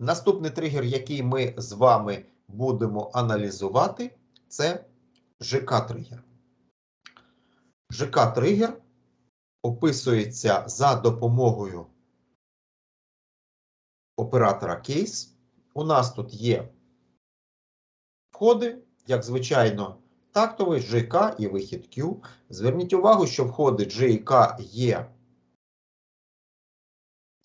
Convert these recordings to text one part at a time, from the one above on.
Наступний тригер, який ми з вами будемо аналізувати, це ЖК-тригер. ЖК-тригер описується за допомогою оператора кейс. У нас тут є входи, як звичайно, тактовий GK і вихід Q. Зверніть увагу, що входи G і K є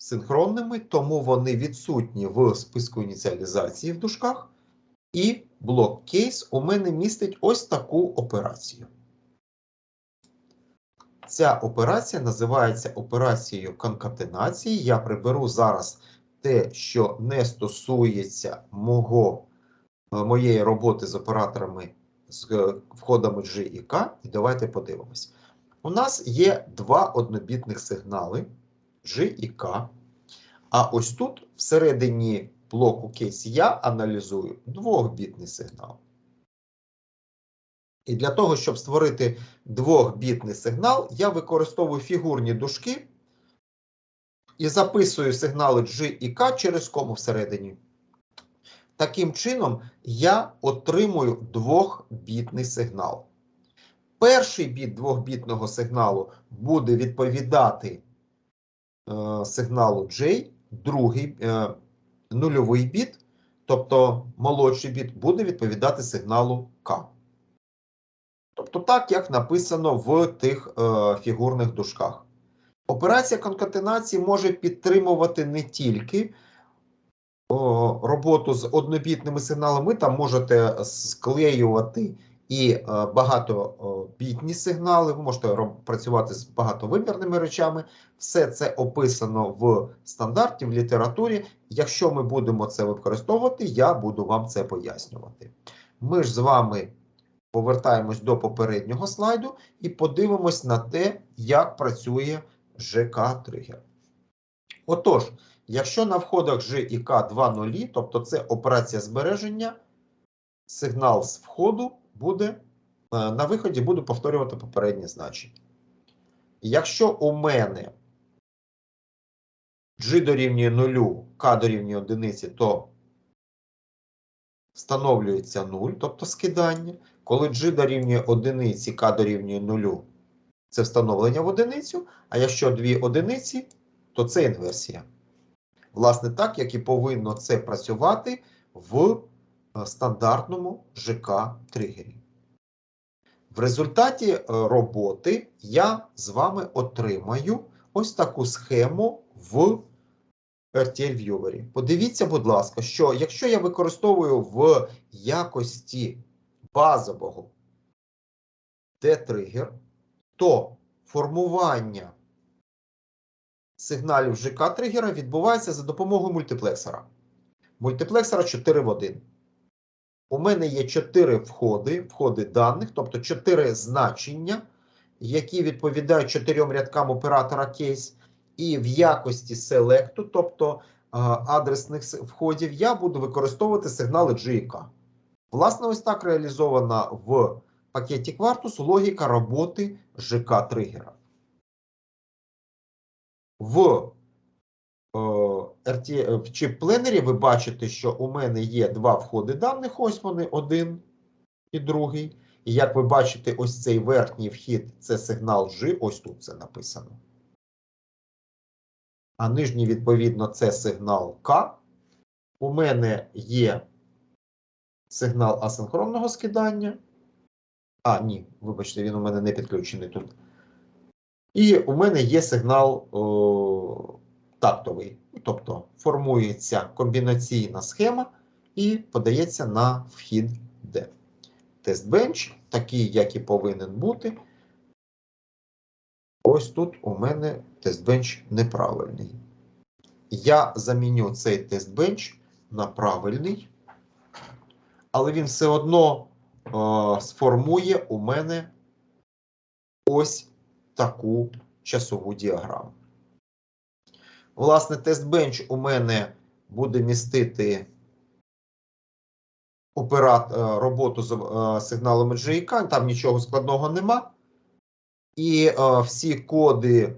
синхронними, тому вони відсутні в списку ініціалізації в дужках. І блок кейс у мене містить ось таку операцію. Ця операція називається операцією конкатенації. Я приберу зараз те, що не стосується мого, е, моєї роботи з операторами з е, входами G і K. І давайте подивимось. У нас є два однобітних сигнали G і K. А ось тут, всередині блоку кейс, я аналізую двохбітний сигнал. І для того, щоб створити двохбітний сигнал, я використовую фігурні дужки і записую сигнали G і K через кому всередині. Таким чином, я отримую двохбітний сигнал. Перший біт двохбітного сигналу буде відповідати сигналу J, другий е, нульовий біт, тобто молодший біт, буде відповідати сигналу K. Тобто так, як написано в тих е, фігурних дужках. Операція конкатенації може підтримувати не тільки роботу з однобітними сигналами, там можете склеювати і е, багатобітні сигнали, ви можете працювати з багатовимірними речами. Все це описано в стандарті, в літературі. Якщо ми будемо це використовувати, я буду вам це пояснювати. Ми ж з вами повертаємось до попереднього слайду і подивимось на те, як працює ЖК-тригер. Отож, якщо на входах G і K 2 нулі, тобто це операція збереження, сигнал з входу буде е, на виході буду повторювати попереднє значення. Якщо у мене G дорівнює 0, K дорівнює 1, то встановлюється 0, тобто скидання. Коли G дорівнює 1, K дорівнює 0, це встановлення в одиницю, а якщо дві одиниці, то це інверсія. Власне, так, як і повинно це працювати в стандартному ЖК-тригері. В результаті е, роботи я з вами отримаю ось таку схему в RTL Viewer. Подивіться, будь ласка, що якщо я використовую в якості базового D-тригер, то формування сигналів ЖК-тригера відбувається за допомогою мультиплексора. Мультиплексора 4 в 1. У мене є 4 входи, входи даних, тобто 4 значення, які відповідають 4 рядкам оператора кейс. І в якості селекту, тобто адресних входів, я буду використовувати сигнали G і K. Власне, ось так реалізована в пакеті Quartus логіка роботи ЖК-тригера. В е, RT, в чіп-пленері ви бачите, що у мене є два входи даних, ось вони, один і другий. І як ви бачите, ось цей верхній вхід це сигнал G, ось тут це написано. А нижній, відповідно, це сигнал K. У мене є сигнал асинхронного скидання. А, ні, вибачте, він у мене не підключений тут. І у мене є сигнал о, тактовий. Тобто формується комбінаційна схема і подається на вхід D. Тест-бенч, такий, як і повинен бути. Ось тут у мене тест-бенч неправильний. Я заміню цей тест-бенч на правильний, але він все одно е, сформує у мене ось таку часову діаграму. Власне, тест-бенч у мене буде містити операт, е, роботу з е, сигналами GIK, там нічого складного нема. І е, всі коди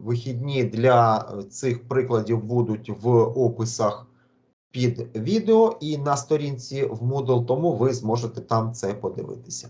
вихідні для цих прикладів будуть в описах під відео і на сторінці в Moodle, тому ви зможете там це подивитися.